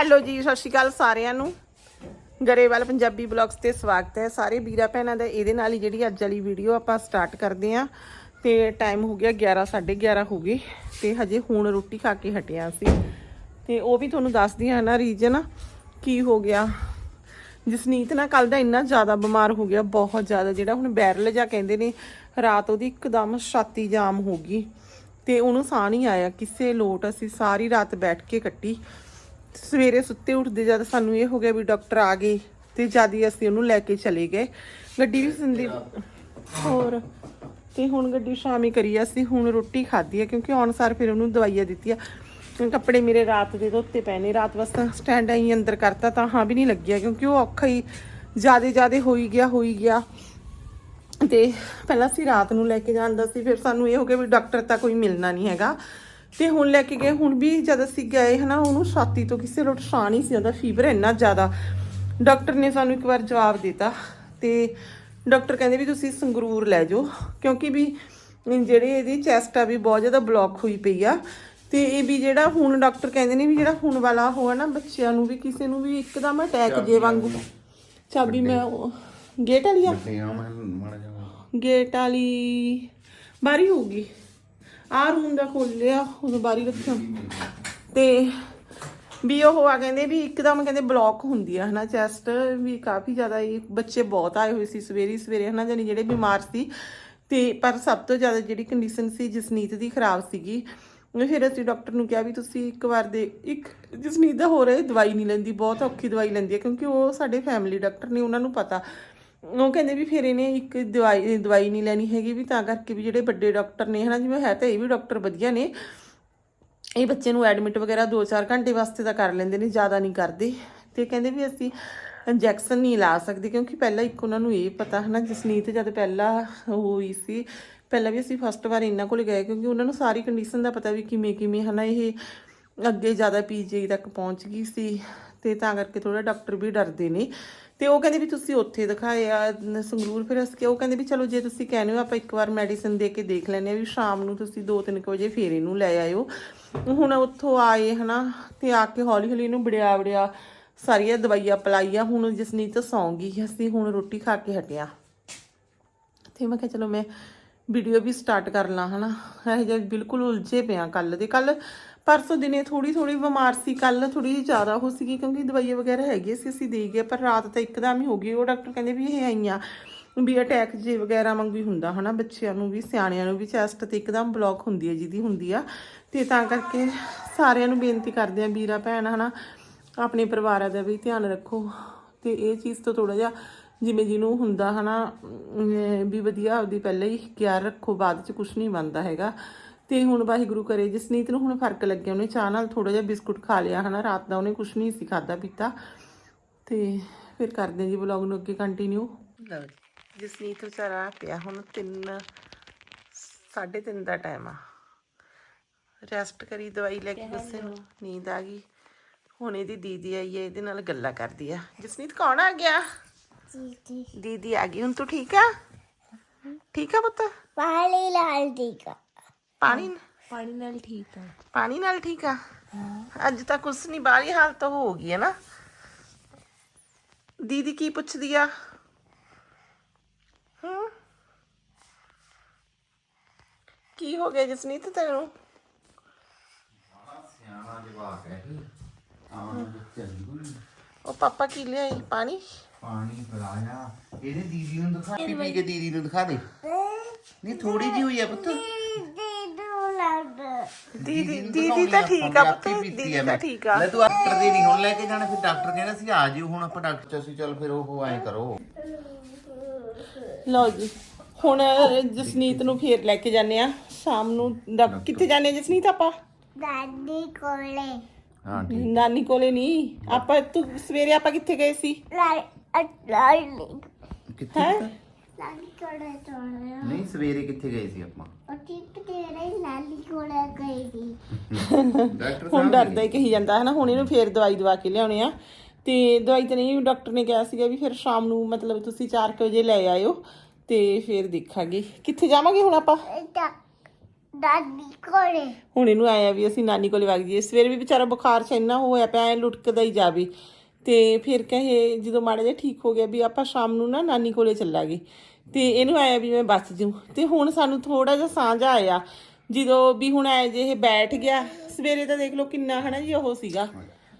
Hello ਜੀ, ਸਤਿ ਸ਼੍ਰੀ ਅਕਾਲ ਸਾਰਿਆਂ ਨੂੰ। ਗਰੇਵਾਲ ਪੰਜਾਬੀ ਬਲੌਗਸ ਤੇ ਸਵਾਗਤ ਹੈ। ਸਾਰੇ ਵੀਰਾ ਭੈਣਾਂ ਦਾ ਇਹਦੇ ਨਾਲ ਹੀ ਜਿਹੜੀ ਅੱਜ ਵਾਲੀ ਵੀਡੀਓ ਆਪਾਂ ਸਟਾਰਟ ਕਰਦੇ ਆਂ ਤੇ ਟਾਈਮ ਹੋ ਗਿਆ 11 11:30 ਹੋ ਗਏ ਤੇ ਹਜੇ ਹੁਣ ਰੋਟੀ ਖਾ ਕੇ ਹਟਿਆ ਸੀ। ਤੇ ਉਹ ਵੀ ਤੁਹਾਨੂੰ ਦੱਸਦੀ ਹਾਂ ਨਾ ਰੀਜਨ ਕੀ ਹੋ ਗਿਆ। ਜਸਨੀਤ ਨਾ ਕੱਲ ਦਾ ਇੰਨਾ ਜ਼ਿਆਦਾ ਬਿਮਾਰ ਹੋ ਗਿਆ, ਬਹੁਤ ਜ਼ਿਆਦਾ। ਜਿਹੜਾ ਹੁਣ ਬੈਰਲ ਜਾ ਕਹਿੰਦੇ ਨੇ, ਰਾਤ ਉਹਦੀ ਇੱਕਦਮ ਛਾਤੀ ਜਾਮ ਹੋ ਗਈ। ਤੇ ਉਹਨੂੰ ਸਾਹ ਨਹੀਂ ਆਇਆ, ਕਿਸੇ ਲੋਟ ਅਸੀਂ ਸਾਰੀ ਰਾਤ ਬੈਠ ਕੇ ਕੱਟੀ। ਸਵੇਰੇ ਸੁੱਤੇ ਉੱਠਦੇ ਜਦ ਸਾਨੂੰ ਇਹ ਹੋ ਗਿਆ ਵੀ ਡਾਕਟਰ ਆ ਗਏ ਤੇ ਜਦ ਹੀ ਅਸੀਂ ਉਹਨੂੰ ਲੈ ਕੇ ਚਲੇ ਗਏ। ਗੱਡੀ ਵੀ ਸਿੰਦੀ ਹੋਰ। ਤੇ ਹੁਣ ਗੱਡੀ ਸ਼ਾਮੀ ਕਰੀ ਅਸੀਂ ਹੁਣ ਰੋਟੀ ਖਾਧੀ ਹੈ ਕਿਉਂਕਿ ਆਉਣ ਸਾਰ ਫਿਰ ਉਹਨੂੰ ਦਵਾਈਆਂ ਦਿੱਤੀਆਂ। ਕੱਪੜੇ ਮੇਰੇ ਰਾਤ ਦੇ ਧੋਤੇ ਪਏ ਨੇ, ਰਾਤ ਵਾਸਤੇ ਸਟੈਂਡ ਆਈ ਅੰਦਰ ਕਰਤਾ ਤਾਂ ਹਾਂ ਵੀ ਨਹੀਂ ਲੱਗਿਆ ਕਿਉਂਕਿ ਉਹ ਔਖਾ ਹੀ ਜਿਆਦੇ ਜਿਆਦੇ ਹੋਈ ਗਿਆ ਹੋਈ ਗਿਆ। ਤੇ ਪਹਿਲਾਂ ਅਸੀਂ ਰਾਤ ਨੂੰ ਲੈ ਕੇ ਜਾਂਦਾ ਸੀ, ਫਿਰ ਸਾਨੂੰ ਇਹ ਹੋ ਗਿਆ ਵੀ ਡਾਕਟਰ ਤਾਂ ਕੋਈ ਮਿਲਣਾ ਨਹੀਂ ਹੈਗਾ। ਤੇ ਹੁਣ ਲੈ ਕੇ ਗਏ ਹੁਣ ਵੀ ਜਦ ਅਸੀਂ ਗਏ ਹਨਾ ਉਹਨੂੰ ਛਾਤੀ ਤੋਂ ਕਿਸੇ ਰੋਟ ਸਾਹ ਨਹੀਂ ਸੀ ਆਉਂਦਾ ਫੀਵਰ ਇੰਨਾ ਜ਼ਿਆਦਾ। ਡਾਕਟਰ ਨੇ ਸਾਨੂੰ ਇੱਕ ਵਾਰ ਜਵਾਬ ਦਿੱਤਾ ਤੇ ਡਾਕਟਰ ਕਹਿੰਦੇ ਵੀ ਤੁਸੀਂ ਸੰਗਰੂਰ ਲੈ ਜਾਓ ਕਿਉਂਕਿ ਵੀ ਜਿਹੜੇ ਇਹਦੀ ਚੈਸਟ ਆ ਵੀ ਬਹੁਤ ਜ਼ਿਆਦਾ ਬਲੌਕ ਹੋਈ ਪਈ ਆ। ਤੇ ਇਹ ਵੀ ਜਿਹੜਾ ਹੁਣ ਡਾਕਟਰ ਕਹਿੰਦੇ ਨੇ ਵੀ ਜਿਹੜਾ ਹੁਣ ਵਾਲਾ ਹੋਆ ਨਾ ਬੱਚਿਆਂ ਨੂੰ ਵੀ ਕਿਸੇ ਨੂੰ ਵੀ ਇੱਕਦਮ ਅਟੈਕ ਜੇ ਵਾਂਗੂ। ਚਾਬੀ ਮੈਂ ਉਹ- ਗੇਟ ਵਾਲੀ ਆ? ਗੇਟ ਵਾਲੀ ਬਾਰੀ ਹੋਊਗੀ। ਆ ਰੂਮ ਦਾ ਖੋਲ ਖੋਲਿਆ ਉਹ ਬਾਰੀ ਰੱਖਿਆ। ਤੇ ਵੀ ਉਹ ਆ ਕਹਿੰਦੇ ਵੀ ਇੱਕਦਮ ਕਹਿੰਦੇ ਬਲੌਕ ਹੁੰਦੀ ਆ, ਹਨਾ ਚੈਸਟ ਵੀ ਕਾਫੀ ਜ਼ਿਆਦਾ ਇਹ ਬੱਚੇ ਬਹੁਤ ਆਏ ਹੋਏ ਸੀ ਸਵੇਰੇ ਹੀ ਸਵੇਰੇ, ਹਨਾ ਜਾਨੀ ਜਿਹੜੇ ਬਿਮਾਰ ਸੀ। ਤੇ ਪਰ ਸਭ ਤੋਂ ਜ਼ਿਆਦਾ ਜਿਹੜੀ ਕੰਡੀਸ਼ਨ ਸੀ ਜਸਨੀਤ ਦੀ ਖਰਾਬ ਸੀਗੀ। ਫਿਰ ਅਸੀਂ ਡਾਕਟਰ ਨੂੰ ਕਿਹਾ ਵੀ ਤੁਸੀਂ ਇੱਕ ਵਾਰ ਦੇ, ਇੱਕ ਜਸਨੀਤ ਦਾ ਹੋ ਰਿਹਾ ਦਵਾਈ ਨਹੀਂ ਲੈਂਦੀ, ਬਹੁਤ ਔਖੀ ਦਵਾਈ ਲੈਂਦੀ ਹੈ ਕਿਉਂਕਿ ਉਹ ਸਾਡੇ ਫੈਮਿਲੀ ਡਾਕਟਰ ਨੇ, ਉਹਨਾਂ ਨੂੰ ਪਤਾ। ਉਹ ਕਹਿੰਦੇ ਵੀ ਫਿਰ ਇਹਨੇ ਇੱਕ ਦਵਾਈ ਦਵਾਈ ਨਹੀਂ ਲੈਣੀ ਹੈਗੀ ਵੀ ਤਾਂ ਕਰਕੇ ਵੀ ਜਿਹੜੇ ਵੱਡੇ ਡਾਕਟਰ ਨੇ ਹਨਾ, ਜਿਵੇਂ ਹੈ ਤਾਂ ਇਹ ਵੀ ਡਾਕਟਰ ਵਧੀਆ ਨੇ। ਇਹ ਬੱਚੇ ਨੂੰ ਐਡਮਿਟ ਵਗੈਰਾ 2-4 ਘੰਟੇ ਵਾਸਤੇ ਤਾਂ ਕਰ ਲੈਂਦੇ ਨੇ, ਜ਼ਿਆਦਾ ਨਹੀਂ ਕਰਦੇ। ਤੇ ਕਹਿੰਦੇ ਵੀ ਅਸੀਂ ਇੰਜੈਕਸ਼ਨ ਨਹੀਂ ਲਾ ਸਕਦੇ ਕਿਉਂਕਿ ਪਹਿਲਾਂ ਇੱਕ ਉਹਨਾਂ ਨੂੰ ਇਹ ਪਤਾ ਹਨਾ, ਜਸਨੀਤ ਜਦ ਪਹਿਲਾਂ ਹੋਈ ਸੀ, ਪਹਿਲਾਂ ਵੀ ਅਸੀਂ ਫਸਟ ਵਾਰ ਇਹਨਾਂ ਕੋਲ ਗਏ ਕਿਉਂਕਿ ਉਹਨਾਂ ਨੂੰ ਸਾਰੀ ਕੰਡੀਸ਼ਨ ਦਾ ਪਤਾ ਵੀ ਕਿਵੇਂ ਕਿਵੇਂ ਹਨਾ, ਇਹ ਅੱਗੇ ਜ਼ਿਆਦਾ ਪੀਜੀ ਤੱਕ ਪਹੁੰਚ ਗਈ ਸੀ ਤੇ ਤਾਂ ਕਰਕੇ ਥੋੜਾ ਡਾਕਟਰ ਵੀ ਡਰਦੇ ਨੇ। ਤੇ ਉਹ ਕਹਿੰਦੇ ਵੀ ਤੁਸੀਂ ਉੱਥੇ ਦਿਖਾਇਆ ਸੰਗਰੂਰ ਫਿਰ ਅਸੀਂ ਉਹ ਕਹਿੰਦੇ ਵੀ ਚਲੋ ਜੇ ਤੁਸੀਂ ਕਹਿੰਦੇ ਹੋ ਆਪਾਂ ਇੱਕ ਵਾਰ ਮੈਡੀਸਿਨ ਦੇ ਕੇ ਦੇਖ ਲੈਂਦੇ ਆ ਵੀ ਸ਼ਾਮ ਨੂੰ ਤੁਸੀਂ 2-3 ਵਜੇ ਫੇਰ ਇਹਨੂੰ ਲੈ ਆਇਓ। ਹੁਣ ਉੱਥੋਂ ਆਏ ਹਨਾ ਤੇ ਆ ਕੇ ਹੌਲੀ ਹੌਲੀ ਇਹਨੂੰ ਬੜਿਆ ਬੜਿਆ ਸਾਰੀਆਂ ਦਵਾਈਆਂ ਪਲਾਈਆਂ ਹੁਣ ਜਸਨੀਤ ਸੌਂ ਗਈ ਅਸੀਂ ਹੁਣ ਰੋਟੀ ਖਾ ਕੇ ਹਟਿਆ। ਤੇ ਮੈਂ ਕਿਹਾ ਚਲੋ ਮੈਂ ਵੀਡੀਓ ਵੀ ਸਟਾਰਟ ਕਰ ਲਾਂ ਹਨਾ, ਇਹ ਜਿਹਾ ਬਿਲਕੁਲ ਉਲਝੇ ਪਿਆ ਕੱਲ ਦੇ। ਕੱਲ ਪਰਸੋਂ ਦਿਨੇ ਥੋੜੀ ਥੋੜੀ ਬਿਮਾਰ ਸੀ ਕੱਲ ਥੋੜੀ ਜ਼ਿਆਦਾ ਹੋ ਸੀਗੀ ਕਿਉਂਕਿ ਦਵਾਈਆਂ ਵਗੈਰਾ ਹੈਗੀ ਸੀ ਅਸੀਂ ਦੇ ਗਏ ਪਰ ਰਾਤ ਤਾਂ ਇੱਕਦਮ ਹੀ ਹੋ ਗਈ। ਉਹ ਡਾਕਟਰ ਕਹਿੰਦੇ ਵੀ ਇਹ ਆਈਆਂ ਵੀ ਅਟੈਕ ਜੇ ਵਗੈਰਾ ਵਾਂਗੂ ਹੀ ਹੁੰਦਾ ਹਨਾ ਬੱਚਿਆਂ ਨੂੰ ਵੀ ਸਿਆਣਿਆਂ ਨੂੰ ਵੀ ਚੈਸਟ ਤੇ ਇੱਕਦਮ ਬਲੌਕ ਹੁੰਦੀ ਹੈ ਜਿਹਦੀ ਹੁੰਦੀ ਆ। ਤੇ ਤਾਂ ਕਰਕੇ ਸਾਰਿਆਂ ਨੂੰ ਬੇਨਤੀ ਕਰਦੇ ਆ ਵੀਰਾ ਭੈਣ ਹਨਾ ਆਪਣੇ ਪਰਿਵਾਰਾਂ ਦਾ ਵੀ ਧਿਆਨ ਰੱਖੋ। ਤੇ ਇਹ ਚੀਜ਼ ਤੋਂ ਥੋੜਾ ਜਿਹਾ ਜਿਵੇਂ ਜਿਹਨੂੰ ਹੁੰਦਾ ਹਨਾ ਅਮ, ਵੀ ਵਧੀਆ ਆਪਦੀ ਪਹਿਲਾਂ ਹੀ ਕੇਅਰ ਰੱਖੋ ਬਾਅਦ ਚ ਕੁਝ ਨਹੀਂ ਬਣਦਾ ਹੈਗਾ। ਤੇ ਹੁਣ ਵਾਹਿਗੁਰੂ ਕਰੇ ਜਸਨੀਤ ਨੂੰ ਹੁਣ ਫ਼ਰਕ ਲੱਗਿਆ ਉਹਨੇ ਚਾਹ ਨਾਲ ਥੋੜਾ ਜਿਹਾ ਬਿਸਕੁਟ ਖਾ ਲਿਆ ਹਨਾ ਰਾਤ ਦਾ ਉਹਨੇ ਕੁਝ ਨਹੀਂ ਸੀ ਖਾਦਾ ਪੀਤਾ। ਤੇ ਫਿਰ ਕਰਦੇ ਜੀ ਵਲੌਗ ਨੂੰ ਅੱਗੇ ਕੰਟੀਨਿਊ ਲਓ ਜਸਨੀਤ ਵਿਚਾਰਾ ਪਿਆ ਹੁਣ 3 3:30 ਦਾ ਟਾਈਮ ਆ। ਰੈਸਟ ਕਰੀ ਦਵਾਈ ਲੈ ਕੇ ਗੁੱਸੇ ਨੂੰ ਨੀਂਦ ਆ ਗਈ। ਹੁਣ ਇਹਦੀ ਦੀਦੀ ਆਈ ਹੈ ਇਹਦੇ ਨਾਲ ਗੱਲਾਂ ਕਰਦੀ ਆ। ਜਸਨੀਤ ਕੌਣ ਆ ਗਿਆ? ਜੀ ਦੀਦੀ ਆ ਗਈ ਹੁਣ ਤੂੰ ਠੀਕ ਆ? ਠੀਕ ਆ ਪੁੱਤ? ਪਾਣੀ ਲਾਲ ਟੀਕਾ ਪਾਣੀ ਪਾਣੀ ਨਾਲ ਠੀਕ ਆ। ਪਾਣੀ ਨਾਲ ਠੀਕ ਆ? ਅੱਜ ਤਾਂ ਕੁਛ ਨਹੀਂ ਬਾਹਲੀ ਹਾਲਤ ਹੋ ਗਈ ਹੈ ਨਾ। ਦੀਦੀ ਕੀ ਪੁੱਛਦੀ ਆ? ਹੂੰ? ਕੀ ਹੋ ਗਿਆ ਜਸਨੀਤ ਤੈਨੂੰ? ਸਿਆਣਾ ਜਵਾਕ ਹੈ ਉਹ ਪਾਪਾ ਕੀ ਲਿਆਈ ਪਾਣੀ? ਪਾਣੀ ਪਿਲਾਇਆ। ਇਹਦੇ ਦੀਦੀ ਨੂੰ ਦਿਖਾ ਪੀ ਪੀ ਕੇ ਦੀਦੀ ਨੂੰ ਦਿਖਾ ਦੇ। ਨਹੀਂ ਥੋੜੀ ਜੀ ਹੋਈ ਆ ਪੁੱਤ। ਦੀਦੀ ਤਾਂ ਠੀਕ ਆ ਪੁੱਤ ਦੀਦੀ ਤਾਂ। ਠੀਕ ਆ। ਲੈ ਤੂੰ ਡਾਕਟਰ ਦੇ ਨਹੀਂ ਹੁਣ ਲੈ ਕੇ ਜਾਣਾ ਫਿਰ ਡਾਕਟਰ ਕਹਿੰਦਾ ਸੀ ਆ ਜਿਓ ਹੁਣ ਆਪਾਂ ਡਾਕਟਰ ਚ ਅਸੀਂ ਚੱਲ ਫਿਰ ਉਹ ਐਂ ਕਰੋ। ਲਓ ਜੀ ਹੁਣ ਜਸਨੀਤ ਨੂੰ ਫੇਰ ਲੈ ਕੇ ਜਾਂਦੇ ਆ। ਸ਼ਾਮ ਨੂੰ ਡਾਕ- ਕਿੱਥੇ ਜਾਂਦੇ ਆ ਜਸਨੀਤ ਆਪਾਂ? ਦਾਦੀ ਕੋਲੇ। ਹਾਂ ਠੀਕ। ਨਾਨੀ ਕੋਲੇ ਨਹੀਂ। ਆਪਾਂ ਤੂੰ ਸਵੇਰੇ ਆਪਾਂ ਕਿੱਥੇ ਗਏ ਸੀ? ਲਾਲ ਲਾਲ ਕਿੱਥੇ ਹੈਂ? ਲਾਲੀ ਕੋਲੇ ਤੋੜਿਆ ਨਹੀਂ ਸਵੇਰੇ ਕਿੱਥੇ ਗਏ ਸੀ ਆਪਾਂ? ਉਹ ਟਿਕ ਦੇ ਰਹੀ ਲਾਲੀ ਕੋਲੇ ਗਈ ਸੀ। ਡਾਕਟਰ ਹੁਣ ਸਾਹਿਬ ਡਰਦਾ ਹੀ ਕਹੀ ਜਾਂਦਾ ਹੈ ਨਾ ਹੁਣ ਇਹਨੂੰ ਫੇਰ ਦਵਾਈ ਦਵਾ ਕੇ ਲਿਆਉਣੇ ਆ। ਤੇ ਦਵਾਈ ਤਾਂ ਨਹੀਂ ਡਾਕਟਰ ਨੇ ਕਿਹਾ ਸੀਗਾ ਵੀ ਫਿਰ ਸ਼ਾਮ ਨੂੰ ਮਤਲਬ ਤੁਸੀਂ 4 ਵਜੇ ਲੈ ਆਇਓ ਤੇ ਫੇਰ ਦੇਖਾਂਗੇ। ਕਿੱਥੇ ਜਾਵਾਂਗੇ ਹੁਣ ਆਪਾਂ? ਟੱਕ ਦਾਦੀ ਕੋਲੇ। ਹੁਣ ਇਹਨੂੰ ਆਇਆ ਵੀ ਅਸੀਂ ਨਾਨੀ ਕੋਲੇ ਵਗ ਜਾਈਏ। ਸਵੇਰੇ ਵੀ ਵਿਚਾਰਾ ਬੁਖਾਰ ਚ ਇੰਨਾ ਹੋਇਆ ਪਿਆ ਐ ਲੁਟਕਦਾ ਹੀ ਜਾਵੇ। ਤੇ ਫਿਰ ਕਹੇ ਜਦੋਂ ਮਾੜਾ ਜਿਹਾ ਠੀਕ ਹੋ ਗਿਆ ਵੀ ਆਪਾਂ ਸ਼ਾਮ ਨੂੰ ਨਾ ਨਾਨੀ ਕੋਲੇ ਚੱਲਾਂਗੇ। ਤੇ ਇਹਨੂੰ ਆਇਆ ਵੀ ਮੈਂ ਬਚ ਜੂ। ਤੇ ਹੁਣ ਸਾਨੂੰ ਥੋੜਾ ਜਿਹਾ ਸਾਂਝਾ ਆਇਆ, ਜਦੋਂ ਵੀ ਹੁਣ ਐ ਜੇ ਇਹ ਬੈਠ ਗਿਆ, ਸਵੇਰੇ ਤਾਂ ਦੇਖ ਲਓ ਕਿੰਨਾ ਹਨਾ ਜੀ ਉਹ ਸੀਗਾ।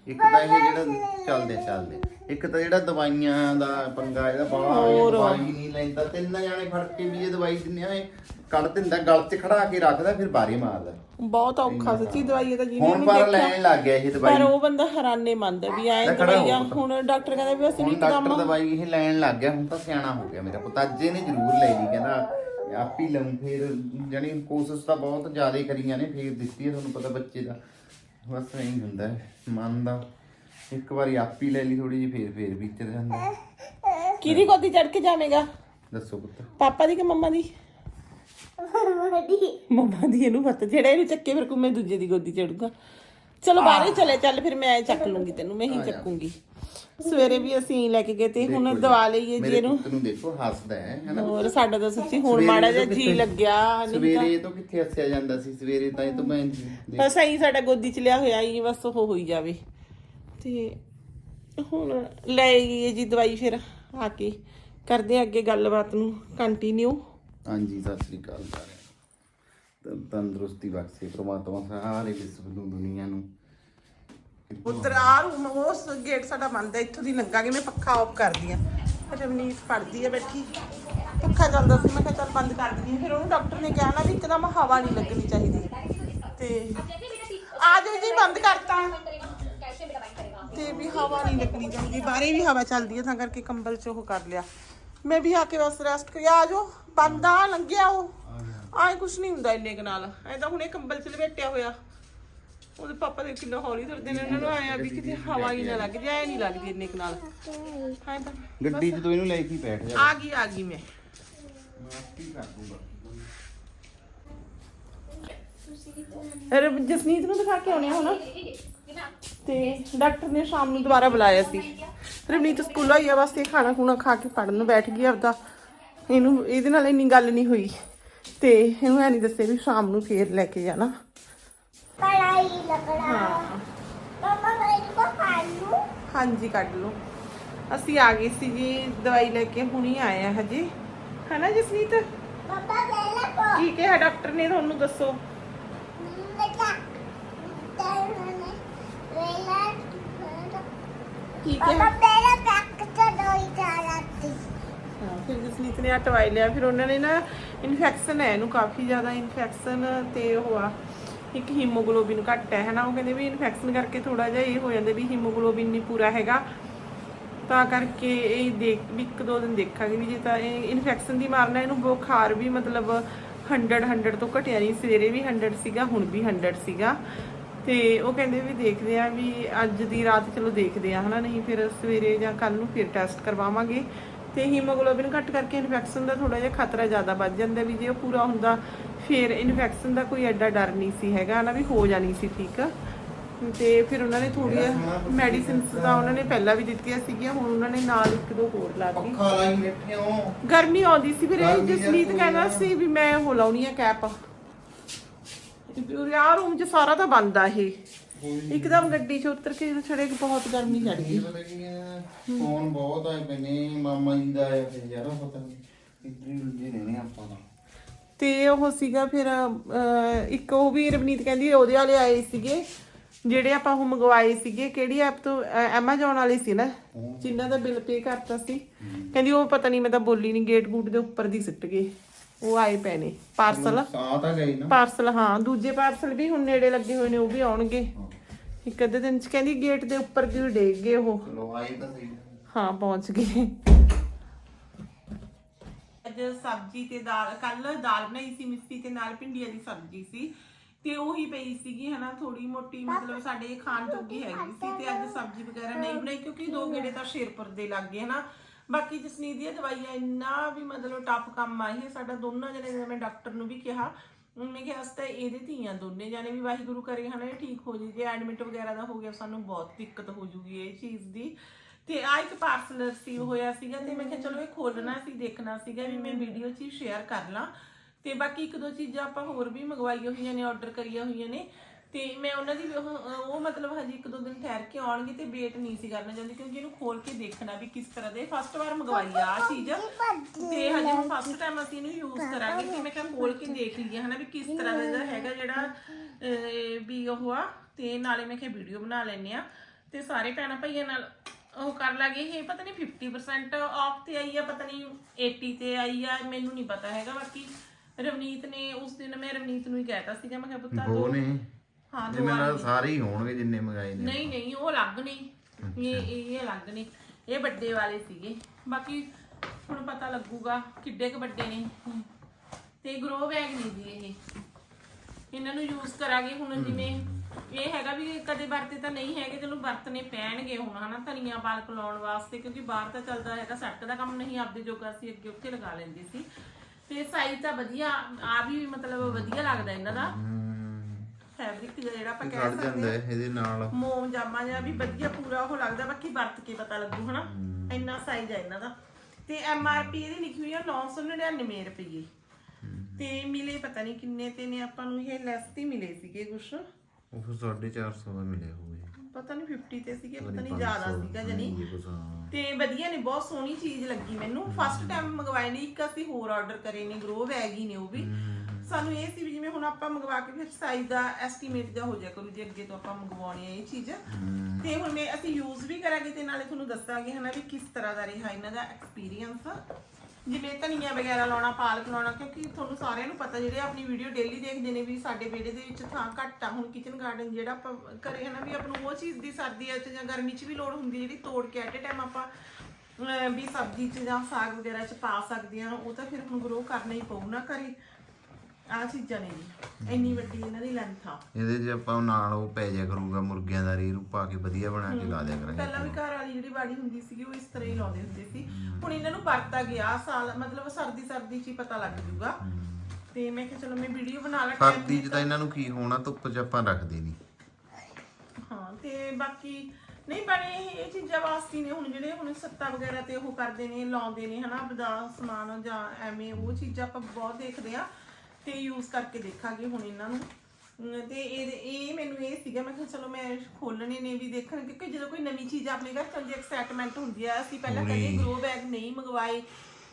ਇੱਕ ਤਾਂ ਇਹ ਜਿਹੜਾ ਚੱਲਦੇ ਚੱਲਦੇ। ਇੱਕ ਤਾਂ ਜਿਹੜਾ ਦਵਾਈਆਂ ਦਾ ਪੰਗਾ ਇਹਦਾ ਬਾਹਲਾ ਦਵਾਈ ਨਹੀਂ ਲੈਂਦਾ ਤਿੰਨ ਜਾਣੇ ਫੜ ਕੇ ਵੀ ਇਹ ਦਵਾਈ ਦਿੰਦੇ ਆ ਇਹ ਕੱਢ ਦਿੰਦਾ ਗਲ 'ਚ ਖੜਾ ਕੇ ਰੱਖਦਾ ਫਿਰ ਬਾਰੀ ਮਾਰਦਾ। ਬਹੁਤ ਔਖਾ ਸੱਚੀ ਦਵਾਈ ਇਹ ਤਾਂ ਜਿਹਨੇ ਹੁਣ ਪਰ ਲੈਣ ਲੱਗ ਗਿਆ ਇਹ ਦਵਾਈ। ਪਰ ਉਹ ਬੰਦਾ ਹੈਰਾਨੇ ਮੰਨਦਾ ਵੀ ਐ ਦਵਾਈਆਂ। ਹੁਣ ਡਾਕਟਰ ਕਹਿੰਦਾ ਵੀ ਅਸੀਂ ਨਹੀਂ ਡਾਕਟਰ ਇੱਕਦਮ ਦਵਾਈ ਇਹ ਲੈਣ ਲੱਗ ਗਿਆ ਹੁਣ ਤਾਂ ਸਿਆਣਾ ਹੋ ਗਿਆ ਮੇਰਾ ਪੁੱਤ। ਅੱਜ ਇਹਨੇ ਜ਼ਰੂਰ ਲੈ ਲਈ ਕਹਿੰਦਾ ਆਪ ਹੀ ਲਊਂ ਫਿਰ ਜਾਨੀ ਕੋਸ਼ਿਸ਼ ਤਾਂ ਬਹੁਤ ਜ਼ਿਆਦਾ ਕਰੀਆਂ ਨੇ ਫਿਰ ਦਿੱਤੀ ਤੁਹਾਨੂੰ ਪਤਾ ਬੱਚੇ ਦਾ। ਬਸ ਐਂ ਹੁੰਦਾ ਮਨ ਦਾ ਇੱਕ ਵਾਰੀ ਆਪ ਹੀ ਲੈ ਲਈ ਥੋੜੀ ਜਿਹੀ ਫਿਰ ਫਿਰ ਵਿਚਰ ਜਾਂਦਾ ਕਿਹਦੀ ਗੋਦੀ ਚੜ ਕੇ ਜਾਵੇਂਗਾ? ਦੱਸੋ ਪੁੱਤ। ਪਾਪਾ ਦੀ ਕਿ ਮੰਮਾ ਦੀ? ਮੰਮਾ ਦੀ। ਇਹਨੂੰ ਪਤਾ ਜਿਹੜਾ ਇਹਨੂੰ ਚੱਕੇ ਫਿਰ ਕੁਮੇ ਦੂਜੇ ਦੀ ਗੋਦੀ ਚੜੂਗਾ ਚਲੋ ਬਾਹਰੇ ਚਲੇ ਚੱਲ ਫਿਰ ਮੈਂ ਚੱਕ ਲੂੰਗੀ ਤੈਨੂੰ ਮੈਂ ਹੀ ਚੱਕੂੰਗੀ। ਸਵੇਰੇ ਵੀ ਅਸੀਂ ਲੈ ਕੇ ਗਏ ਤੇ ਹੁਣ ਦਵਾ ਲਈਏ ਜੀ ਇਹਨੂੰ। ਪੁੱਤ ਨੂੰ ਦੇਖੋ ਹੱਸਦਾ ਹੈ ਹੈਨਾ ਹੋਰ ਸਾਡਾ ਤਾਂ ਸੱਚੀ ਹੁਣ ਮਾੜਾ ਜਿਹਾ ਜੀ ਲੱਗਿਆ ਸਵੇਰੇ ਤੋਂ ਕਿੱਥੇ ਹੱਸਿਆ ਜਾਂਦਾ ਸੀ? ਸਵੇਰੇ ਤਾਂ ਇਹ ਤੋਂ ਮੈਂ ਬਸ ਐਂ ਸਾਡਾ ਗੋਦੀ ਚ ਲਿਆ ਹੋਇਆ ਹੀ ਬਸ ਉਹ ਹੋਈ ਜਾਵੇ। ਤੇ ਹੁਣ ਲੈ ਗਈ ਜੀ ਦਵਾਈ ਫਿਰ ਆ ਕੇ। ਕਰਦੇ ਆ ਅੱਗੇ ਗੱਲਬਾਤ ਨੂੰ ਕੰਟੀਨਿਊ ਹਾਂਜੀ ਸਤਿ ਸ੍ਰੀ ਅਕਾਲ ਸਾਰਿਆਂ ਨੂੰ। ਤੰ- ਤੰਦਰੁਸਤੀ ਬਖਸ਼ੇ ਪ੍ਰਮਾਤਮਾ ਸਾਰੇ ਵਿਸ਼ਵ ਨੂੰ ਦੁਨੀਆ ਨੂੰ। ਉਧਰ ਆ ਰੂਮ ਉਸ ਗੇਟ ਸਾਡਾ ਬੰਦ ਹੈ ਇੱਥੋਂ ਦੀ ਲੰਘਾਂਗੇ ਮੈਂ ਪੱਖਾ ਆਫ ਕਰਦੀ ਆ ਰਵਨੀਤ ਪੜਦੀ ਆ ਬੈਠੀ। ਪੱਖਾ ਚੱਲਦਾ ਸੀ ਮੈਂ ਕਿਹਾ ਚੱਲ ਬੰਦ ਕਰ ਦਈਏ ਫਿਰ ਉਹਨੂੰ ਡਾਕਟਰ ਨੇ ਕਿਹਾ ਨਾ ਵੀ ਇੱਕਦਮ ਹਵਾ ਨਹੀਂ ਲੱਗਣੀ ਚਾਹੀਦੀ। ਤੇ ਆ ਜਾਓ ਜੀ ਬੰਦ ਕਰਤਾ। ਤੇ ਵੀ ਹਵਾ ਨਹੀਂ ਲੱਗਣੀ ਚਾਹੀਦੀ ਬਾਹਰੇ ਵੀ ਹਵਾ ਚੱਲਦੀ ਹੈ ਤਾਂ ਕਰਕੇ ਕੰਬਲ ਚ ਉਹ ਕਰ ਲਿਆ। ਮੈਂ ਵੀ ਆ ਕੇ ਬਸ ਰੈਸਟ ਕਰਿਆ ਆ ਜਾਓ ਬੰਦ ਲੰਘਿਆ ਉਹ। ਆਏ ਕੁਛ ਨਹੀਂ ਹੁੰਦਾ ਇੰਨੇ ਕੁ ਨਾਲ। ਐ ਤਾਂ ਹੁਣੇ ਕੰਬਲ ਚ ਲਪੇਟਿਆ ਹੋਇਆ। ਉਹਦੇ ਪਾਪਾ ਦੇ ਕਿੰਨਾ ਹੌਲੀ ਤੁਰਦੇ ਨੇ ਉਹਨਾਂ ਨੂੰ ਆਇਆ ਵੀ ਕਿਤੇ ਹਵਾ ਹੀ ਨਾ ਲੱਗ ਜਾਏ ਨਹੀਂ ਲੱਗਦੀ ਇੰਨੇ ਕੁ ਨਾਲ। ਹਾਂ ਤਾਂ ਗੱਡੀ 'ਚ ਤੂੰ ਇਹਨੂੰ ਲੈ ਕੇ ਬੈਠ ਜਾ। ਆ ਗਈ ਆ ਗਈ ਮੈਂ। ਕੀ ਕਰ ਦੂੰਗਾ ਅਰੇ ਜਸਨੀਤ ਨੂੰ ਦਿਖਾ ਕੇ ਆਉਣੇ ਹੁਣ। ਤੇ ਡਾਕਟਰ ਨੇ ਸ਼ਾਮ ਨੂੰ ਦੁਬਾਰਾ ਬੁਲਾਇਆ ਸੀ। ਰਵਨੀਤ ਸਕੂਲੋਂ ਆਈ ਆ ਬਸ ਇਹ ਖਾਣਾ ਖੂਣਾ ਖਾ ਕੇ ਪੜਨ ਨੂੰ ਬੈਠ ਗਈ ਆਪਦਾ। ਇਹਨੂੰ ਇਹਦੇ ਨਾਲ ਇੰਨੀ ਗੱਲ ਨਹੀਂ ਹੋਈ। ਤੇ ਇਹਨੂੰ ਐ ਨਹੀਂ ਦੱਸਿਆ ਵੀ ਸ਼ਾਮ ਨੂੰ ਫੇਰ ਲੈ ਕੇ ਜਾਣਾ। ਮਮਾ ਮੈਂ ਹਾਂਜੀ ਕੱਢ ਲਓ। ਅਸੀਂ ਆ ਗਏ ਸੀ ਜੀ ਦਵਾਈ ਲੈ ਕੇ ਹੁਣੀ ਆਏ ਆ ਹਜੇ। ਹਨਾ ਜਸਨੀਤ ਪਾਪਾ ਵੇਲਾ ਕੋ। ਕੀ ਕਿਹਾ ਡਾਕਟਰ ਨੇ ਤੁਹਾਨੂੰ ਦੱਸੋ ਬੇਟਾ ਤੈਨੂੰ ਵੇਲਾ ਕੀ ਪਾਪਾ ਕਿਹਾ ਵੇਲਾ ਕੱਕ ਤੋਂ ਦੋਈ ਚਾਲਾਤੀ ਹਾਂ, ਫਿਰ ਜਸਨੀਤ ਨੇ ਹਟਵਾਈ ਲਿਆ ਫਿਰ ਉਹਨਾਂ ਨੇ ਨਾ ਇਨਫੈਕਸ਼ਨ ਹੈ ਇਹਨੂੰ ਕਾਫੀ ਜ਼ਿਆਦਾ ਇਨਫੈਕਸ਼ਨ ਤੇ ਉਹ ਆ ਇੱਕ ਹੀਮੋਗਲੋਬਿਨ ਘੱਟ ਹੈ ਹਨਾ? ਉਹ ਕਹਿੰਦੇ ਵੀ ਇਨਫੈਕਸ਼ਨ ਕਰਕੇ ਥੋੜਾ ਜਿਹਾ ਇਹ ਹੋ ਜਾਂਦਾ ਵੀ ਹੀਮੋਗਲੋਬਿਨ ਨਹੀਂ ਪੂਰਾ ਹੈਗਾ। ਤਾਂ ਕਰਕੇ ਇਹ ਦੇਖ ਵੀ ਇੱਕ ਦੋ ਦਿਨ ਦੇਖਾਂਗੇ ਵੀ ਜੇ ਤਾਂ ਇਹ ਇਨਫੈਕਸ਼ਨ ਦੀ ਮਾਰਨਾ ਇਹਨੂੰ ਬੁਖਾਰ ਵੀ ਮਤਲਬ 100 100 ਤੋਂ ਘਟਿਆ ਨਹੀਂ ਸਵੇਰੇ ਵੀ 100 ਸੀਗਾ ਹੁਣ ਵੀ 100 ਸੀਗਾ। ਤੇ ਉਹ ਕਹਿੰਦੇ ਵੀ ਦੇਖਦੇ ਆ ਵੀ ਅੱਜ ਦੀ ਰਾਤ ਚਲੋ ਦੇਖਦੇ ਆ ਹਨਾ ਨਹੀਂ ਫਿਰ ਸਵੇਰੇ ਜਾਂ ਕੱਲ ਨੂੰ ਫਿਰ ਟੈਸਟ ਕਰਵਾਵਾਂਗੇ ਤੇ ਹੀਮੋਗਲੋਬਿਨ ਘੱਟ ਕਰਕੇ ਇਨਫੈਕਸ਼ਨ ਦਾ ਥੋੜਾ ਜਿਹਾ ਖਤਰਾ ਜ਼ਿਆਦਾ ਵੱਧ ਜਾਂਦਾ ਵੀ ਜੇ ਉਹ ਪੂਰਾ ਹੁੰਦਾ ਫਿਰ ਇਨਫੈਕਸ਼ਨ ਦਾ ਕੋਈ ਐਡਾ ਡਰ ਨਹੀਂ ਸੀ ਹੈਗਾ ਨਾ ਵੀ ਹੋ ਜਾਣੀ ਸੀ ਠੀਕ। ਤੇ ਫਿਰ ਉਹਨਾਂ ਨੇ ਥੋੜੀਆਂ ਮੈਡੀਸਿਨਸ ਤਾਂ ਉਹਨਾਂ ਨੇ ਪਹਿਲਾਂ ਵੀ ਦਿੱਤੀਆਂ ਸੀਗੀਆਂ ਹੁਣ ਉਹਨਾਂ ਨੇ ਨਾਲ ਇੱਕ ਦੋ ਹੋਰ ਲਾ ਦਿੱਤੀ ਲਾਈ ਹੋ। ਗਰਮੀ ਆਉਂਦੀ ਸੀ ਫਿਰ ਕੋਈ ਕਹਿੰਦਾ ਸੀ ਵੀ ਮੈਂ ਉਹ ਲਾਉਣੀ ਆ ਕੈਪ। ਯਾਰ ਰੂਮ 'ਚ ਸਾਰਾ ਤਾਂ ਬੰਦ ਆ ਇਹ ਇੱਕਦਮ ਗੱਡੀ 'ਚ ਉਤਰ ਕੇ ਛੜੇ ਬਹੁਤ ਗਰਮੀ ਚੜ ਗਈ। ਇਹ ਪਤਾ ਕੀ ਹੈ ਫੋਨ ਬਹੁਤ ਆਏ ਪਏ ਨੇ ਮਾਮਾ ਜੀ ਦਾ ਆਇਆ ਫਿਰ ਯਾਰ ਪਤਾ ਨਹੀਂ ਇਤਨੀ ਉਲਝੇ ਨੇ ਨੇ ਆਪਾਂ ਦਾ ਤੇ ਉਹ ਸੀਗਾ ਫਿਰ ਅਹ, ਇੱਕ ਉਹ ਵੀ ਰਵਨੀਤ ਕਹਿੰਦੀ ਉਹਦੇ ਵਾਲੇ ਆਏ ਸੀਗੇ ਜਿਹੜੇ ਆਪਾਂ ਉਹ ਮੰਗਵਾਏ ਸੀਗੇ ਕਿਹੜੀ ਐਪ ਤੋਂ ਐਮਾਜ਼ਨ ਵਾਲੇ ਸੀ ਨਾ ਜਿਨ੍ਹਾਂ ਦਾ ਬਿੱਲ ਪੇ ਕਰਤਾ ਸੀ। ਕਹਿੰਦੀ ਉਹ ਪਤਾ ਨਹੀਂ ਮੈਂ ਤਾਂ ਬੋਲੀ ਨਹੀਂ ਗੇਟ ਗੂਟ ਦੇ ਉੱਪਰ ਦੀ ਸਿੱਟ ਗਏ। ਉਹ ਆਏ ਪਏ ਨੇ। ਪਾਰਸਲ। ਆ ਤਾਂ ਗਈ ਨਾ। ਪਾਰਸਲ ਹਾਂ ਦੂਜੇ ਪਾਰਸਲ ਵੀ ਹੁਣ ਨੇੜੇ ਲੱਗੇ ਹੋਏ ਨੇ ਉਹ ਵੀ ਆਉਣਗੇ। ਇੱਕ ਅੱਧੇ ਦਿਨ ਚ ਕਹਿੰਦੀ ਗੇਟ ਦੇ ਉੱਪਰ ਦੀ ਡੇਗ ਗਏ ਉਹ। ਚਲੋ ਆਏ ਤਾਂ ਸਹੀ। ਹਾਂ ਪਹੁੰਚ ਗਏ। ਅੱਜ ਸਬਜ਼ੀ ਤੇ ਦਾਲ ਕੱਲ ਦਾਲ ਬਣਾਈ ਸੀ ਮਿੱਸੀ ਤੇ ਨਾਲ ਭਿੰਡੀਆਂ ਦੀ ਸਬਜ਼ੀ ਸੀ। ਤੇ ਉਹੀ ਪਈ ਸੀਗੀ ਹਨਾ ਥੋੜੀ ਮੋਟੀ ਮਤਲਬ ਸਾਡੇ ਖਾਣ ਜੋਗੀ ਹੈਗੀ ਸੀ ਤੇ ਅੱਜ ਸਬਜ਼ੀ ਵਗੈਰਾ ਨਹੀਂ ਬਣਾਈ ਕਿਉਂਕਿ ਦੋ ਗੇੜੇ ਤਾਂ ਸ਼ੇਰਪੁਰ ਦੇ ਲੱਗ ਗਏ ਹਨਾ। ਬਾਕੀ ਜਸਨੀਤ ਦੀਆਂ ਦਵਾਈਆਂ ਇੰਨਾ ਵੀ ਮਤਲਬ ਟਫ ਕੰਮ ਆ ਇਹ, ਸਾਡਾ ਦੋਨਾਂ ਜਣੇ ਦਾ ਮੈਂ ਡਾਕਟਰ ਨੂੰ ਵੀ ਕਿਹਾ। ਮੈਂ ਕਿਹਾ ਅਸਤਾ ਇਹਦੇ ਧੀਆਂ ਦੋਨੇ ਜਾਣੇ ਵੀ ਵਾਹਿਗੁਰੂ ਕਰੇ, ਹਨਾ, ਇਹ ਠੀਕ ਹੋ ਜੇ ਜੇ ਐਡਮਿਟ ਵਗੈਰਾ ਦਾ ਹੋ ਗਿਆ, ਸਾਨੂੰ ਬਹੁਤ ਦਿੱਕਤ ਹੋ ਜੂਗੀ ਇਹ ਚੀਜ਼ ਦੀ। ਤੇ ਆ ਇੱਕ ਪਾਰਸਲ ਰਿਸੀਵ ਹੋਇਆ ਸੀਗਾ, ਤੇ ਮੈਂ ਕਿਹਾ, ਚਲੋ ਇਹ ਖੋਲਣਾ ਸੀ, ਦੇਖਣਾ ਸੀਗਾ ਵੀ ਮੈਂ ਵੀਡੀਓ 'ਚ ਹੀ ਸ਼ੇਅਰ ਕਰ ਲਾਂ। ਤੇ ਬਾਕੀ ਇੱਕ ਦੋ ਚੀਜ਼ਾਂ ਆਪਾਂ ਹੋਰ ਵੀ ਮੰਗਵਾਈਆਂ ਹੋਈਆਂ ਨੇ ਆਰਡਰ ਕਰੀਆਂ ਹੋਈਆਂ ਨੇ। ਤੇ ਮੈਂ ਉਹਨਾਂ ਦੀ ਉਹ ਉਹ ਮਤਲਬ ਹਜੇ ਇੱਕ ਦੋ ਦਿਨ ਠਹਿਰ ਕੇ ਆਉਣਗੇ ਤੇ ਵੇਟ ਨਹੀਂ ਸੀ ਕਰਨਾ ਚਾਹੁੰਦੀ ਕਿਉਂਕਿ ਇਹਨੂੰ ਖੋਲ ਕੇ ਦੇਖਣਾ ਵੀ ਕਿਸ ਤਰ੍ਹਾਂ ਦੇ ਫਸਟ ਵਾਰ ਮੰਗਵਾਈ ਆ ਚੀਜ਼। ਤੇ ਹਜੇ ਹੁਣ ਫਸਟ ਟਾਈਮ ਅਸੀਂ ਇਹਨੂੰ ਯੂਜ਼ ਕਰਾਂਗੇ ਕਿ ਮੈਂ ਕਿਹਾ ਖੋਲ ਕੇ ਦੇਖ ਲਈਏ ਹਨਾ ਵੀ ਕਿਸ ਤਰ੍ਹਾਂ ਦਾ ਇਹਦਾ ਹੈਗਾ ਜਿਹੜਾ ਵੀ ਉਹ ਆ। ਤੇ ਨਾਲੇ ਮੈਂ ਕਿਹਾ ਵੀਡੀਓ ਬਣਾ ਲੈਣੇ ਆ ਤੇ ਸਾਰੇ ਭੈਣਾਂ ਭਾਈਆਂ ਨਾਲ ਉਹ ਕਰ ਲਾਂਗੇ। ਇਹ ਪਤਾ ਨਹੀਂ 50% ਆਫ ਤੇ ਆਈ ਆ ਪਤਾ ਨਹੀਂ 80 ਤੇ ਆਈ ਆ ਮੈਨੂੰ ਨਹੀਂ ਪਤਾ ਹੈਗਾ। ਬਾਕੀ ਰਵਨੀਤ ਨੇ ਉਸ ਦਿਨ ਮੈਂ ਰਵਨੀਤ ਨੂੰ ਹੀ ਕਹਿਤਾ ਸੀਗਾ ਮੈਂ ਕਿਹਾ ਪੁੱਤਾ ਹਾਂ ਇਹ ਮੇਰਾ ਸਾਰੇ ਹੀ ਹੋਣਗੇ ਜਿੰਨੇ ਮੰਗਾਏ ਨੇ ਨਹੀਂ ਨਹੀਂ ਉਹ ਅਲੱਗ ਨੇ। ਇਹ ਇਹ ਅਲੱਗ ਨੇ। ਇਹ ਵੱਡੇ ਵਾਲੇ ਸੀਗੇ। ਬਾਕੀ ਹੁਣ ਪਤਾ ਲੱਗੂਗਾ ਕਿੱਡੇ ਕ ਵੱਡੇ ਨੇ। ਤੇ ਗਰੋ ਬੈਗ ਨਹੀਂ ਜੀ ਇਹ। ਇਹਨਾਂ ਨੂੰ ਯੂਜ਼ ਕਰਾਂਗੇ ਹੁਣ ਜਿਵੇਂ ਇਹ ਹੈਗਾ ਵੀ ਕਦੇ ਵਰਤੇ ਤਾਂ ਨਹੀਂ ਹੈਗੇ ਚਲੋ ਵਰਤਨੇ ਪੈਣਗੇ ਹੁਣ ਹਨਾ? ਧਨੀਆ ਪਾਲਕ ਲਾਉਣ ਵਾਸਤੇ ਕਿਉਂਕਿ ਬਾਹਰ ਤਾਂ ਚੱਲਦਾ ਹੈਗਾ ਸੱਟ ਦਾ ਕੰਮ ਨਹੀਂ ਆਪਦੇ ਜੋਗਾ ਅਸੀਂ ਅੱਗੇ ਉੱਥੇ ਲਗਾ ਲੈਂਦੇ ਸੀ। ਤੇ ਸਾਈਜ਼ ਤਾਂ ਵਧੀਆ ਆ ਵੀ ਮਤਲਬ ਵਧੀਆ ਲੱਗਦਾ ਇਹਨਾਂ ਦਾ। ਫੈਬਰਿਕ ਜਿਹੜਾ ਆਪਾਂ ਕਹਿ ਕੱਢ ਸਕਦੇ ਜਾਂਦਾ ਹੈ। ਇਹਦੇ ਨਾਲ। ਮੋਮ ਜਾਮਾ ਜਿਹਾ ਵੀ ਵਧੀਆ ਪੂਰਾ ਉਹ ਲੱਗਦਾ ਬਾਕੀ ਵਰਤ ਕੇ ਪਤਾ ਲੱਗੂ ਹਨਾ? ਇੰਨਾ ਸਾਈਜ਼ ਆ ਇਹਨਾਂ ਦਾ। ਤੇ ਐਮ ਆਰ ਪੀ ਇਹਦੀ ਲਿਖੀ ਹੋਈ ਆ 999 ਰੁਪਏ ਤੇ ਮਿਲੇ ਪਤਾ ਨਹੀਂ ਕਿੰਨੇ ਤੇ ਨੇ ਆਪਾਂ ਨੂੰ ਇਹ ਲੈਸ ਤੇ ਮਿਲੇ ਸੀਗੇ ਕੁਛ। ਉਹ ਫਿਰ 450 ਦਾ ਮਿਲਿਆ ਹੋਵੇ ਪਤਾ ਨਹੀਂ 50 ਤੇ ਸੀਗੇ ਪਤਾ ਨਹੀਂ ਜ਼ਿਆਦਾ ਸੀਗਾ ਜਣੀ ਇਹ ਕੁਛ ਹਾਂ। ਤੇ ਵਧੀਆ ਨੇ ਬਹੁਤ ਸੋਹਣੀ ਚੀਜ਼ ਲੱਗੀ ਮੈਨੂੰ। ਫਸਟ ਟਾਈਮ ਮੰਗਵਾਏ ਨੇ ਇੱਕ ਅਸੀਂ ਹੋਰ ਆਰਡਰ ਕਰੇ ਨੇ ਗਰੋ ਬੈਗ ਹੀ ਨੇ ਉਹ ਵੀ। ਸਾਨੂੰ ਇਹ ਸੀ ਵੀ ਜਿਵੇਂ ਹੁਣ ਆਪਾਂ ਮੰਗਵਾ ਕੇ ਫਿਰ ਸਾਈਜ਼ ਦਾ ਐਸਟੀਮੇਟ ਦਾ ਹੋ ਜਾਇਆ ਕਰੂ ਜੇ ਅੱਗੇ ਤੋਂ ਆਪਾਂ ਮੰਗਵਾਉਣੀ ਹੈ ਇਹ ਚੀਜ਼। ਤੇ ਹੁਣ ਮੈਂ ਅਸੀਂ ਯੂਜ਼ ਵੀ ਕਰਾਂਗੇ ਤੇ ਨਾਲੇ ਤੁਹਾਨੂੰ ਦੱਸਾਂਗੇ ਹਨਾ ਵੀ ਕਿਸ ਤਰ੍ਹਾਂ ਦਾ ਰਿਹਾ ਇਹਨਾਂ ਦਾ ਐਕਸਪੀਰੀਅੰਸ ਜਿਵੇਂ ਧਨੀਆ ਵਗੈਰਾ ਲਾਉਣਾ ਪਾਲਕ ਲਾਉਣਾ ਕਿਉਂਕਿ ਤੁਹਾਨੂੰ ਸਾਰਿਆਂ ਨੂੰ ਪਤਾ ਜਿਹੜੇ ਆਪਣੀ ਵੀਡੀਓ ਡੇਲੀ ਦੇਖਦੇ ਨੇ ਵੀ ਸਾਡੇ ਵਿਹੜੇ ਦੇ ਵਿੱਚ ਥਾਂ ਘੱਟ ਆ ਹੁਣ ਕਿਚਨ ਗਾਰਡਨ ਜਿਹੜਾ ਆਪਾਂ ਕਰੇ ਹਨਾ ਵੀ ਆਪਾਂ ਨੂੰ ਉਹ ਚੀਜ਼ ਦੀ ਸਰਦੀਆਂ 'ਚ ਜਾਂ ਗਰਮੀ 'ਚ ਵੀ ਲੋੜ ਹੁੰਦੀ ਜਿਹੜੀ ਤੋੜ ਕੇ ਐਟ ਟਾਈਮ ਆਪਾਂ ਵੀ ਸਬਜ਼ੀ 'ਚ ਜਾਂ ਸਾਗ ਵਗੈਰਾ 'ਚ ਪਾ ਸਕਦੇ ਆ ਉਹ ਤਾਂ ਫਿਰ ਹੁਣ ਗਰੋ ਕਰਨਾ ਹੀ ਪਊ ਨਾ ਘਰੇ। ਆ ਚੀਜ਼ਾਂ ਨੇ ਜੀ। ਇੰਨੀ ਵੱਡੀ ਇਹਨਾਂ ਦੀ ਲੈਂਥ ਆ। ਇਹਦੇ 'ਚ ਆਪਾਂ ਨਾਲ ਉਹ ਪੈ ਜਾ ਕਰੂਗਾ ਮੁਰਗਿਆਂ ਦਾ ਰੀਰੂ ਪਾ ਕੇ ਵਧੀਆ ਬਣਾ ਕੇ ਲਾ ਦਿਆ ਕਰਾਂਗੇ ਪਹਿਲਾਂ ਵੀ ਘਰ ਵਾਲੀ ਜਿਹੜੀ ਬਾੜੀ ਹੁੰਦੀ ਸੀਗੀ ਉਹ ਇਸ ਤਰ੍ਹਾਂ ਹੀ ਲਾਉਂਦੇ ਹੁੰਦੇ ਸੀ। ਹੁਣ ਇਹਨਾਂ ਨੂੰ ਵਰਤਾ ਗਿਆ ਸਾਲ ਮਤਲਬ ਸਰਦੀ ਸਰਦੀ 'ਚ ਹੀ ਪਤਾ ਲੱਗ ਜੂਗਾ। ਤੇ ਮੈਂ ਕਿਹਾ ਚਲੋ ਮੈਂ ਵੀਡੀਓ ਬਣਾ ਲਾ time ਸਰਦੀ 'ਚ ਤਾਂ ਇਹਨਾਂ ਨੂੰ ਕੀ ਹੋਣਾ ਧੁੱਪ 'ਚ ਆਪਾਂ ਰੱਖਦੇ ਨਹੀਂ ਹਾਂ ਤੇ ਬਾਕੀ ਨਹੀਂ ਪਰ ਇਹ ਇਹ ਚੀਜ਼ਾਂ ਵਾਸਤੇ ਨੇ ਹੁਣ ਜਿਹੜੇ ਹੁਣ ਸੱਤਾ ਵਗੈਰਾ ਤੇ ਉਹ ਕਰਦੇ ਨੇ ਲਾਉਂਦੇ ਨੇ ਹਨਾ ਬਦਾ ਸਮਾਨ ਜਾਂ ਐਵੇਂ ਉਹ ਚੀਜ਼ਾਂ ਆਪਾਂ ਬਹੁਤ ਦੇਖਦੇ ਆ ਤੇ ਯੂਜ਼ ਕਰਕੇ ਦੇਖਾਂਗੇ ਹੁਣ ਇਹਨਾਂ ਨੂੰ। ਤੇ ਇਹ ਇਹ ਮੈਨੂੰ ਇਹ ਸੀਗਾ ਮੈਂ ਕਿਹਾ ਚਲੋ ਮੈਂ ਖੋਲਣੇ ਨੇ ਵੀ ਦੇਖਣ ਕਿਉਂਕਿ ਜਦੋਂ ਕੋਈ ਨਵੀਂ ਚੀਜ਼ ਆਪਣੇ ਘਰ ਚੰਦੀ ਐਕਸਾਈਟਮੈਂਟ ਹੁੰਦੀ ਆ। ਅਸੀਂ ਪਹਿਲਾਂ ਕਦੇ ਗਰੋ ਬੈਗ ਨਹੀਂ ਮੰਗਵਾਏ।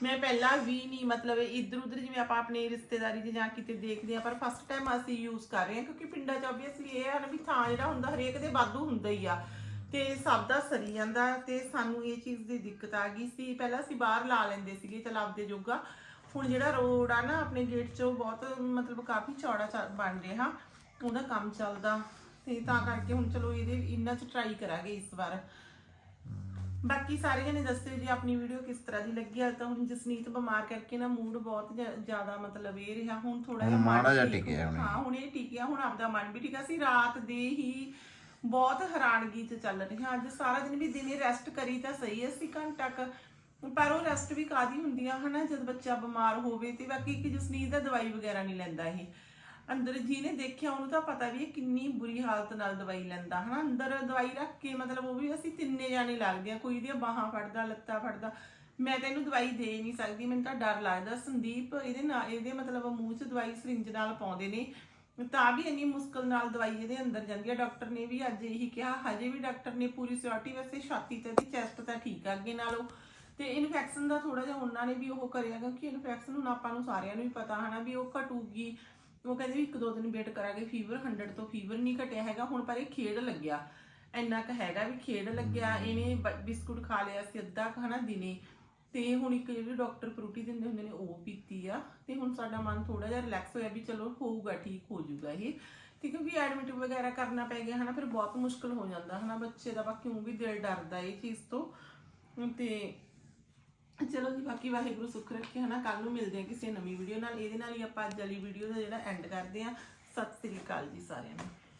ਮੈਂ ਪਹਿਲਾਂ ਵੀ ਨਹੀਂ ਮਤਲਬ ਇੱਧਰ ਉੱਧਰ ਜਿਵੇਂ ਆਪਾਂ ਆਪਣੀ ਰਿਸ਼ਤੇਦਾਰੀ 'ਚ ਜਾਂ ਕਿਤੇ ਦੇਖਦੇ ਆ ਪਰ ਫਸਟ ਟਾਈਮ ਅਸੀਂ ਯੂਜ਼ ਕਰ ਰਹੇ ਹਾਂ ਕਿਉਂਕਿ ਪਿੰਡਾਂ 'ਚ ਆਬਵੀਅਸਲੀ ਇਹ ਹੈ ਨਾ ਵੀ ਥਾਂ ਜਿਹੜਾ ਹੁੰਦਾ ਹਰੇਕ ਦੇ ਵਾਧੂ ਹੁੰਦਾ ਹੀ ਆ। ਤੇ ਸਭ ਦਾ ਸਰੀ ਜਾਂਦਾ ਤੇ ਸਾਨੂੰ ਇਹ ਚੀਜ਼ ਦੀ ਦਿੱਕਤ ਆ ਗਈ ਸੀ। ਪਹਿਲਾਂ ਅਸੀਂ ਬਾਹਰ ਲਾ ਲੈਂਦੇ ਸੀਗੇ ਚਲ ਆਪਦੇ ਜੋਗਾ। ਹੁਣ ਜਿਹੜਾ ਰੋਡ ਆ ਨਾ ਆਪਣੇ ਗੇਟ 'ਚੋਂ ਬਹੁਤ ਮਤਲਬ ਕਾਫੀ ਚੌੜਾ ਬਣ ਰਿਹਾ। ਉਹਦਾ ਕੰਮ ਚੱਲਦਾ ਤੇ ਤਾਂ ਕਰਕੇ ਹੁਣ ਚਲੋ ਇਹਦੇ ਇਹਨਾਂ 'ਚ ਟਰਾਈ ਕਰਾਂਗੇ ਇਸ ਵਾਰ। ਬਾਕੀ ਸਾਰੇ ਜਣੇ ਦੱਸਿਓ ਜੀ ਆਪਣੀ ਵੀਡੀਓ ਕਿਸ ਤਰ੍ਹਾਂ ਦੀ ਲੱਗੀ। ਆ ਤਾਂ ਹੁਣ ਜਸਨੀਤ ਬਿਮਾਰ ਕਰਕੇ ਨਾ ਮੂਡ ਬਹੁਤ ਜ਼ਿਆ- ਜ਼ਿਆਦਾ ਮਤਲਬ ਇਹ ਰਿਹਾ। ਹੁਣ ਥੋੜਾ ਹੁਣ ਜਿਹਾ ਮਨ ਮਾੜਾ ਜਿਹਾ ਟਿਕਿਆ ਹੁਣੇ। ਹਾਂ ਹੁਣ ਇਹ ਟਿਕਿਆ। ਹੁਣ ਆਪਦਾ ਮਨ ਵੀ ਟਿਕਾ ਸੀ ਰਾਤ ਦੇ ਹੀ ਬਹੁਤ ਹੈਰਾਨਗੀ ਚ ਚੱਲ ਰਹੀ ਹਾਂ। ਅੱਜ ਸਾਰਾ ਦਿਨ ਵੀ ਦਿਨੇ ਰੈਸਟ ਕਰੀ ਤਾਂ ਸਹੀ ਅਸੀਂ ਘੰਟਾ ਕ ਪਰ ਉਹ ਰੈਸਟ ਵੀ ਕਾਦੀ ਹੁੰਦੀ ਆ ਹਨਾ, ਜਦ ਬੱਚਾ ਬਿਮਾਰ ਹੋਵੇ ਤੇ ਬਾਕੀ ਇੱਕ ਜਸਨੀਤ ਦਾ ਦਵਾਈ ਵਗੈਰਾ ਨਹੀਂ ਲੈਂਦਾ ਇਹ। ਅੰਦਰ ਜਿਹਨੇ ਦੇਖਿਆ ਉਹਨੂੰ ਤਾਂ ਪਤਾ ਵੀ ਇਹ ਕਿੰਨੀ ਬੁਰੀ ਹਾਲਤ ਨਾਲ ਦਵਾਈ ਲੈਂਦਾ ਹਨਾ। ਅੰਦਰ ਦਵਾਈ ਰੱਖ ਕੇ ਮਤਲਬ ਉਹ ਵੀ ਅਸੀਂ ਤਿੰਨੇ ਜਾਣੇ ਲੱਗਦੇ ਆ, ਕੋਈ ਇਹਦੀਆਂ ਬਾਹਾਂ ਫੜਦਾ, ਲੱਤਾਂ ਫੜਦਾ। ਮੈਂ ਤਾਂ ਇਹਨੂੰ ਦਵਾਈ ਦੇ ਨਹੀਂ ਸਕਦੀ, ਮੈਨੂੰ ਤਾਂ ਡਰ ਲੱਗਦਾ। ਸੰਦੀਪ ਇਹਦੇ ਨਾਲ, ਇਹਦੇ ਮਤਲਬ ਮੂੰਹ 'ਚ ਦਵਾਈ ਸਰਿੰਜ ਨਾਲ ਪਾਉਂਦੇ ਨੇ। ਤਾਂ ਵੀ ਇੰਨੀ ਮੁਸ਼ਕਲ ਨਾਲ ਦਵਾਈ ਇਹਦੇ ਅੰਦਰ ਜਾਂਦੀ ਹੈ ਡਾਕਟਰ ਨੇ ਵੀ ਅੱਜ ਇਹੀ ਕਿਹਾ, ਹਜੇ ਵੀ ਡਾਕਟਰ ਨੇ ਪੂਰੀ ਸਿਓਰਟੀ, ਵੈਸੇ ਛਾਤੀ ਤੇ ਦੀ ਚੈਸਟ ਤਾਂ ਠੀਕ ਆ, ਅੱਗੇ ਨਾਲੋਂ ਤੇ ਇਨਫੈਕਸ਼ਨ ਦਾ ਥੋੜਾ ਜਿਹਾ ਉਹਨਾਂ ਨੇ ਵੀ ਉਹ ਕਰਿਆ, ਕਿਉਂਕਿ ਇਨਫੈਕਸ਼ਨ ਹੁਣ ਆਪਾਂ ਨੂੰ ਸਾਰਿਆਂ ਨੂੰ ਹੀ ਪਤਾ ਹਨਾ ਵੀ ਉਹ ਘਟੂਗੀ। ਉਹ ਕਹਿੰਦੇ ਵੀ ਇੱਕ ਦੋ ਦਿਨ ਵੇਟ ਕਰਾਂਗੇ ਫੀਵਰ 100 ਤੋਂ ਫੀਵਰ ਨਹੀਂ ਘਟਿਆ ਹੈਗਾ, ਹੁਣ ਪਰ ਇਹ ਖੇਡ ਲੱਗਿਆ। ਇੰਨਾ ਕ ਹੈਗਾ ਵੀ ਖੇਡ ਲੱਗਿਆ, ਇਹਨੇ ਬ- ਬਿਸਕੁਟ ਖਾ ਲਿਆ ਸੀ ਅੱਧਾ ਕੁ ਹਨਾ ਦਿਨੇ। ਤੇ ਹੁਣ ਇੱਕ ਜਿਹੜੇ ਡਾਕਟਰ ਫਰੂਟੀ ਦਿੰਦੇ ਹੁੰਦੇ ਨੇ ਉਹ ਪੀਤੀ ਆ। ਤੇ ਹੁਣ ਸਾਡਾ ਮਨ ਥੋੜਾ ਜਿਹਾ ਰਿਲੈਕਸ ਹੋਇਆ ਵੀ ਚਲੋ ਹੋਊਗਾ, ਠੀਕ ਹੋ ਜਾਊਗਾ ਇਹ। ਤੇ ਕਿਉਂਕਿ ਐਡਮਿਟ ਵਗੈਰਾ ਕਰਨਾ ਪੈ ਗਿਆ ਹਨਾ, ਫਿਰ ਬਹੁਤ ਮੁਸ਼ਕਲ ਹੋ ਜਾਂਦਾ ਹਨਾ ਬੱਚੇ ਦਾ ਬਾਕੀ ਉਹ ਵੀ ਦਿਲ ਡਰਦਾ ਇਹ ਚੀਜ਼ ਤੋਂ। ਤੇ ਚਲੋ ਜੀ, ਬਾਕੀ ਵਾਹਿਗੁਰੂ ਸੁੱਖ ਰੱਖੇ, ਹਨਾ? ਕੱਲ ਨੂੰ ਮਿਲਦੇ ਆ ਕਿਸੇ ਨਵੀਂ ਵੀਡੀਓ ਨਾਲ। ਇਹਦੇ ਨਾਲ ਹੀ ਆਪਾਂ ਅੱਜ ਵਾਲੀ ਵੀਡੀਓ ਦਾ ਜਿਹੜਾ ਐਂਡ ਕਰਦੇ ਆ ਸਤਿ ਸ੍ਰੀ ਅਕਾਲ ਜੀ ਸਾਰਿਆਂ ਨੂੰ।